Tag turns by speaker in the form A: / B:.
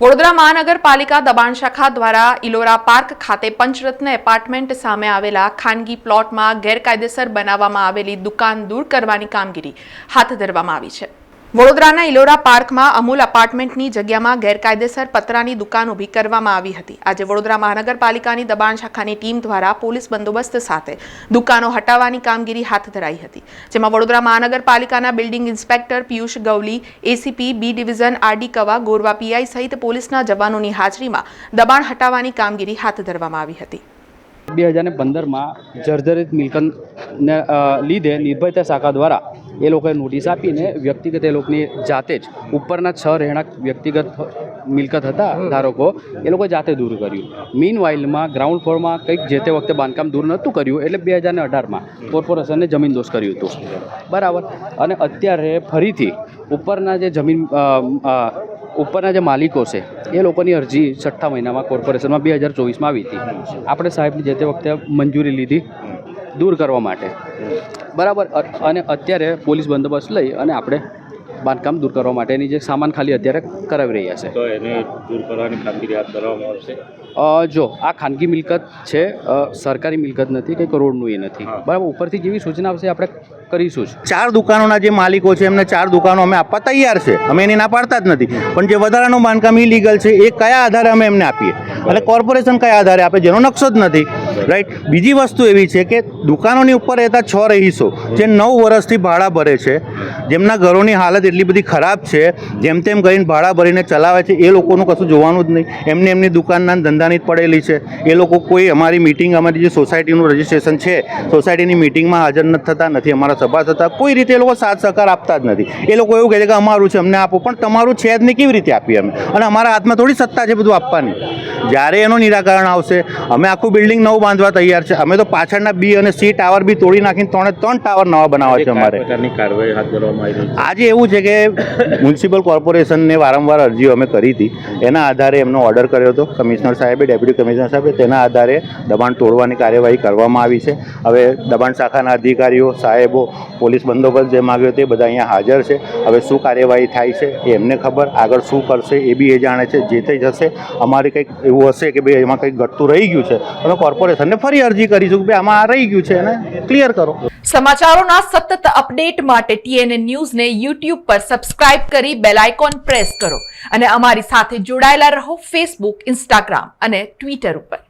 A: વડોદરા મહાનગરપાલિકા દબાણ શાખા દ્વારા ઇલોરા પાર્ક ખાતે પંચરત્ન એપાર્ટમેન્ટ સામે આવેલા ખાનગી પ્લોટમાં ગેરકાયદેસર બનાવવામાં આવેલી દુકાન દૂર કરવાની કામગીરી હાથ ધરવામાં આવી છે. વડોદરાના ઇલોરા પાર્કમાં અમૂલ અપાર્ટમેન્ટની જગ્યામાં ગેરકાયદેસર પતરાની દુકાન ઊભી કરવામાં આવી હતી. આજે વડોદરા મહાનગરપાલિકાની દબાણ શાખાની ટીમ દ્વારા પોલીસ બંદોબસ્ત સાથે દુકાનો હટાવવાની કામગીરી હાથ ધરાઈ હતી, જેમાં વડોદરા મહાનગરપાલિકાના building inspector Piyush Gavli ACP B division RD Kava, Gorwa PI સહિત પોલીસના જવાનોની હાજરીમાં દબાણ હટાવવાની કામગીરી હાથ ધરવામાં આવી હતી.
B: બે હજાર પંદરમાં જર્જરિત મિલકતને અ, લીધે નિર્ભયતા શાખા દ્વારા એ લોકોએ નોટિસ આપીને વ્યક્તિગત એ લોકોની જાતે જ ઉપરના છ રહેણાંક વ્યક્તિગત મિલકત હતા ધારકો એ લોકોએ જાતે દૂર કર્યું. મીન વાઇલમાં ગ્રાઉન્ડ ફ્લોરમાં કંઈક જે તે વખતે બાંધકામ દૂર નહોતું કર્યું એટલે બે હજાર અઢારમાં કોર્પોરેશને જમીન દોષ કર્યું હતું. બરાબર. અને અત્યારે ફરીથી ઉપરના જે જમીન ઉપરના જે માલિકો છે એ લોકોની અરજી છઠ્ઠા મહિનામાં કોર્પોરેશનમાં બે હજાર ચોવીસમાં આવી હતી. આપણે સાહેબની જે તે વખતે મંજૂરી લીધી. દૂર કરવા માટે. બરાબર. અને અત્યારે પોલીસ બંદોબસ્ત લઈ અને આપણે બાંધકામ દૂર કરવા માટેની જે સામાન ખાલી અત્યારે કરાવી રહ્યા છે.
C: તો એને દૂર કરવાની કામગીરી હાથ ધરવામાં આવશે?
B: જો આ ખાનગી મિલકત છે સરકારી મિલકત નથી કંઈ કરોડનું એ નથી. બરાબર ઉપરથી જેવી સૂચના આવશે આપણે કરીશું જ.
D: ચાર દુકાનોના જે માલિકો છે એમને ચાર દુકાનો અમે આપવા તૈયાર છે. અમે એને ના પાડતા જ નથી. પણ જે વધારાનું બાંધકામ ઇલીગલ છે એ કયા આધારે અમે એમને આપીએ? અને કોર્પોરેશન કયા આધારે આપે? જેનો નકશો જ નથી. રાઈટ બીજી વસ્તુ એવી છે કે દુકાનોની ઉપર રહેતા છ રહીશો, જે નવ વર્ષથી ભાડા ભરે છે, જેમના ઘરોની હાલત એટલી બધી ખરાબ છે, જેમ તેમ કરીને ભાડા ભરીને ચલાવે છે, એ લોકોનું કશું જોવાનું જ નહીં. એમને એમની દુકાનના ધંધાની જ પડેલી છે. એ લોકો કોઈ અમારી મિટિંગ અમારી જે સોસાયટીનું રજિસ્ટ્રેશન છે સોસાયટીની મિટિંગમાં હાજર નથી થતા, નથી અમારા સભા થતા. કોઈ રીતે એ લોકો સાથ સહકાર આપતા જ નથી. એ લોકો એવું કહે છે કે અમારું છે, અમને આપો, પણ તમારું છે જ નહીં, કેવી રીતે આપીએ અમે? અને અમારા હાથમાં થોડી સત્તા છે બધું આપવાની. જ્યારે એનું નિરાકરણ આવશે, અમે આખું બિલ્ડિંગ નવું બાંધવા તૈયાર છે. અમે તો પાછળના બી અને સી ટાવર બી તોડી નાખીને ત્રણે ત્રણ ટાવર નવા બનાવવા છે અમારે. આજે એવું છે કે મ્યુનિસિપલ કોર્પોરેશનને વારંવાર અરજીઓ અમે કરી હતી. એના આધારે એમનો ઓર્ડર કર્યો હતો. કમિશનર સાહેબે ડેપ્યુટી કમિશનર સાહેબે તેના આધારે દબાણ તોડવાની કાર્યવાહી કરવામાં આવી છે. હવે દબાણ શાખાના અધિકારીઓ સાહેબો પોલીસ બંદોબસ્ત જે માગ્યો તે બધા અહીંયા હાજર છે. હવે શું કાર્યવાહી થાય છે એ એમને ખબર. આગળ શું કરશે એ બી એ જાણે છે. જે તે જશે અમારે કંઈક એવું હશે કે ભાઈ એમાં કંઈક ઘટતું રહી ગયું છે. અમે કોર્પોરેશનને ફરી અરજી કરીશું કે આમાં આ રહી ગયું છે અને ક્લિયર કરો.
A: સમાચારોના સતત અપડેટ માટે ટીએનએ ન્યૂઝને યુટ્યુબ પર સબસ્ક્રાઇબ કરી બેલ આઇકોન પ્રેસ કરો અને અમારી સાથે જોડાયેલા રહો ફેસબુક ઇન્સ્ટાગ્રામ અને ટ્વિટર ઉપર.